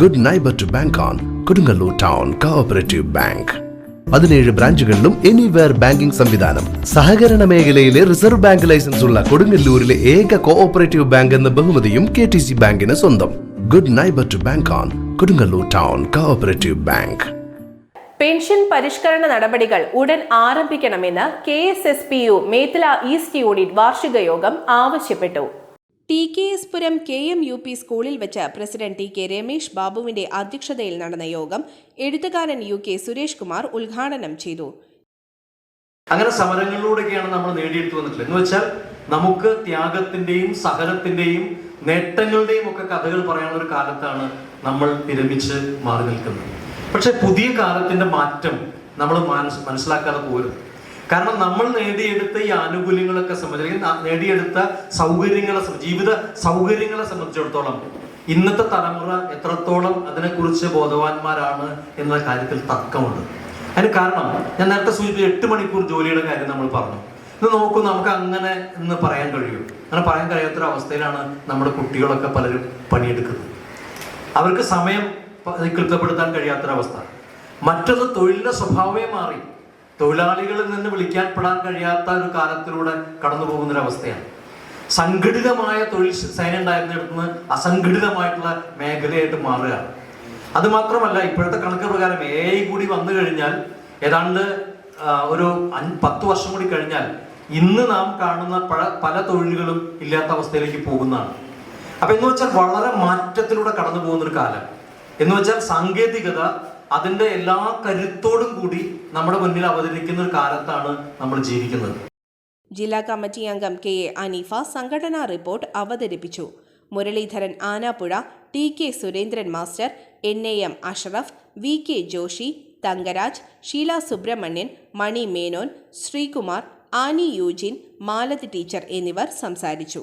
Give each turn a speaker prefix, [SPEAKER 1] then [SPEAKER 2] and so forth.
[SPEAKER 1] Good neighbour to bank on Kodungallur town cooperative bank പതിനേഴ് ബ്രാഞ്ചുകളിലും anywhere banking സംവിധാനം. സഹകരണ മേഖലയിലെ റിസർവ് ബാങ്ക് ലൈസൻസ് ഉള്ള കൊടുങ്ങല്ലൂരിലെ ഏക കോഓപ്പറേറ്റീവ് ബാങ്ക് എന്ന ബഹുമതിയും കെ ടി സി ബാങ്കിന് സ്വന്തം. Good neighbour to bank on Kodungallur town cooperative bank
[SPEAKER 2] pension പരിഷ്കരണ നടപടികൾ ഉടൻ ആരംഭിക്കണമെന്ന് K S S P U Methala east unit വാർഷിക യോഗം ആവശ്യപ്പെട്ടു. T K S Puram K M U P സ്കൂളിൽ വെച്ച് പ്രസിഡന്റ് ടി കെ രമേശ് ബാബുവിന്റെ അധ്യക്ഷതയിൽ നടന്ന യോഗം എഴുത്തുകാരൻ യു കെ സുരേഷ് കുമാർ ഉദ്ഘാടനം ചെയ്തു.
[SPEAKER 3] അങ്ങനെ സമരങ്ങളിലൂടെയൊക്കെയാണ് നമ്മൾ നേടിയെടുത്തു വന്നിട്ടുള്ളത്. എന്ന് വെച്ചാൽ നമുക്ക് ത്യാഗത്തിന്റെയും സഹനത്തിന്റെയും നേട്ടങ്ങളുടെയും ഒക്കെ കഥകൾ പറയാനുള്ള ഒരു കാലത്താണ് നമ്മൾ വിരമിച്ച് മാറി നിൽക്കുന്നത്. പക്ഷെ പുതിയ കാലത്തിന്റെ മാറ്റം നമ്മൾ മനസ്സിലാക്കാതെ പോരും കാരണം നമ്മൾ നേടിയെടുത്ത ഈ ആനുകൂല്യങ്ങളൊക്കെ സംബന്ധിച്ച് അല്ലെങ്കിൽ നേടിയെടുത്ത സൗകര്യങ്ങളെ ജീവിത സൗകര്യങ്ങളെ സംബന്ധിച്ചിടത്തോളം ഇന്നത്തെ തലമുറ എത്രത്തോളം അതിനെക്കുറിച്ച് ബോധവാന്മാരാണ് എന്ന കാര്യത്തിൽ തർക്കമുണ്ട്. അതിന് കാരണം ഞാൻ നേരത്തെ സൂചിപ്പിച്ച എട്ട് മണിക്കൂർ ജോലിയുടെ കാര്യം നമ്മൾ പറഞ്ഞു. ഇന്ന് നോക്കൂ നമുക്ക് അങ്ങനെ എന്ന് പറയാൻ കഴിയും. അങ്ങനെ പറയാൻ കഴിയാത്തൊരു അവസ്ഥയിലാണ് നമ്മുടെ കുട്ടികളൊക്കെ പലരും പണിയെടുക്കുന്നത്. അവർക്ക് സമയം കൃത്യപ്പെടുത്താൻ കഴിയാത്തൊരവസ്ഥ. മറ്റൊന്ന് തൊഴിലിന്റെ സ്വഭാവമേ മാറി. തൊഴിലാളികളിൽ നിന്ന് വിളിക്കാൻ പെടാൻ കഴിയാത്ത ഒരു കാലത്തിലൂടെ കടന്നു പോകുന്നൊരവസ്ഥയാണ് സംഘടിതമായ തൊഴിൽ സേന ഉണ്ടായിരുന്നിടത്ത് നിന്ന് അസംഘടിതമായിട്ടുള്ള മേഖലയായിട്ട് മാറുകയാണ്. അത് മാത്രമല്ല ഇപ്പോഴത്തെ കണക്ക് പ്രകാരം എ ഐ കൂടി വന്നു കഴിഞ്ഞാൽ ഏതാണ്ട് ഒരു പത്ത് വർഷം കൂടി കഴിഞ്ഞാൽ ഇന്ന് നാം കാണുന്ന പല പല തൊഴിലുകളും ഇല്ലാത്ത അവസ്ഥയിലേക്ക് പോകുന്നതാണ്. അപ്പൊ എന്ന് വെച്ചാൽ വളരെ മാറ്റത്തിലൂടെ കടന്നു പോകുന്ന ഒരു കാലം. എന്ന് വെച്ചാൽ സാങ്കേതികത അതിന്റെ എല്ലാ കരുത്തോടും കൂടി നമ്മുടെ മുന്നിൽ അവതരിക്കുന്ന ഒരു കാലത്താണ് നമ്മൾ ജീവിക്കുന്നത്.
[SPEAKER 2] ജില്ലാ കമ്മിറ്റി അംഗം കെ എ അനീഫ സംഘടനാ റിപ്പോർട്ട് അവതരിപ്പിച്ചു. Muraleedharan Anappuzha T K Surendran master N A M Ashraf V K Joshi Thangaraj Sheela Subramanian Mani Menon Sreekumar Annie Eugene Malathi teacher എന്നിവർ സംസാരിച്ചു.